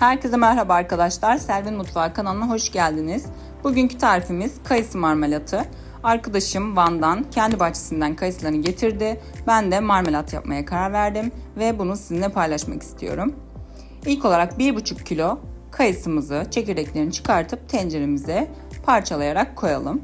Herkese merhaba arkadaşlar. Selvin Mutfağı kanalına hoş geldiniz. Bugünkü tarifimiz kayısı marmelatı. Arkadaşım Van'dan kendi bahçesinden kayısılarını getirdi. Ben de marmelat yapmaya karar verdim ve bunu sizinle paylaşmak istiyorum. İlk olarak 1,5 kilo kayısımızı çekirdeklerini çıkartıp tenceremize parçalayarak koyalım.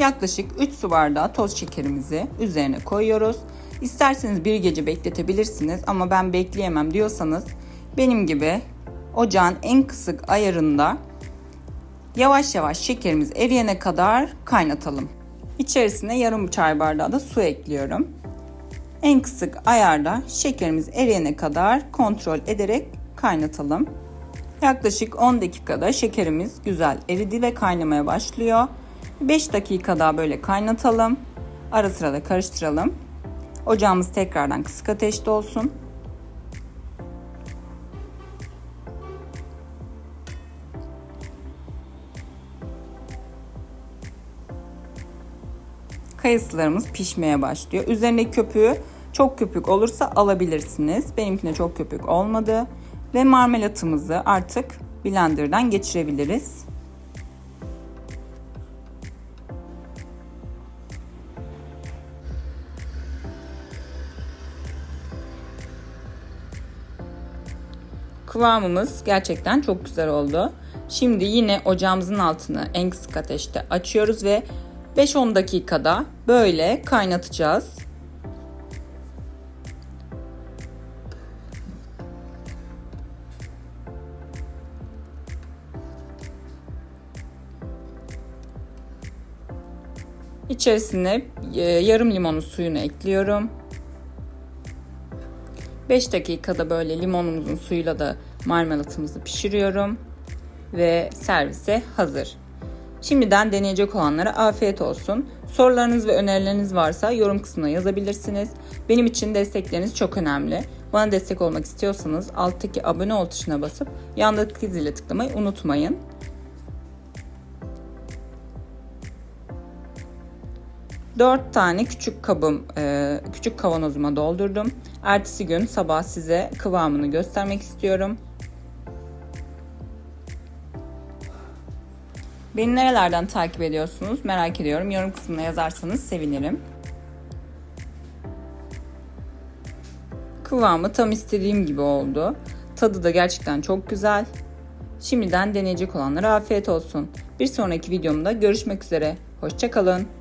Yaklaşık 3 su bardağı toz şekerimizi üzerine koyuyoruz. İsterseniz bir gece bekletebilirsiniz ama ben bekleyemem diyorsanız benim gibi ocağın en kısık ayarında yavaş yavaş şekerimiz eriyene kadar kaynatalım. İçerisine yarım çay bardağı da su ekliyorum. En kısık ayarda şekerimiz eriyene kadar kontrol ederek kaynatalım. Yaklaşık 10 dakikada şekerimiz güzel eridi ve kaynamaya başlıyor. 5 dakika daha böyle kaynatalım. Ara sıra da karıştıralım. Ocağımız tekrardan kısık ateşte olsun. Kayısılarımız pişmeye başlıyor. Üzerindeki köpüğü çok köpük olursa alabilirsiniz. Benimkine çok köpük olmadı. Ve marmelatımızı artık blenderdan geçirebiliriz. Kıvamımız gerçekten çok güzel oldu. Şimdi yine ocağımızın altını en kısık ateşte açıyoruz ve 5-10 dakikada böyle kaynatacağız. İçerisine e, yarım limonun suyunu ekliyorum. 5 dakikada böyle limonumuzun suyuyla da marmelatımızı pişiriyorum ve servise hazır. Şimdiden deneyecek olanlara afiyet olsun. Sorularınız ve önerileriniz varsa yorum kısmına yazabilirsiniz. Benim için destekleriniz çok önemli. Bana destek olmak istiyorsanız alttaki abone ol tuşuna basıp yandaki zile tıklamayı unutmayın. Dört tane küçük kabım, e, küçük kavanozuma doldurdum. Ertesi gün sabah size kıvamını göstermek istiyorum. Beni nerelerden takip ediyorsunuz merak ediyorum. Yorum kısmına yazarsanız sevinirim. Kıvamı tam istediğim gibi oldu. Tadı da gerçekten çok güzel. Şimdiden deneyecek olanlara afiyet olsun. Bir sonraki videomda görüşmek üzere. Hoşçakalın.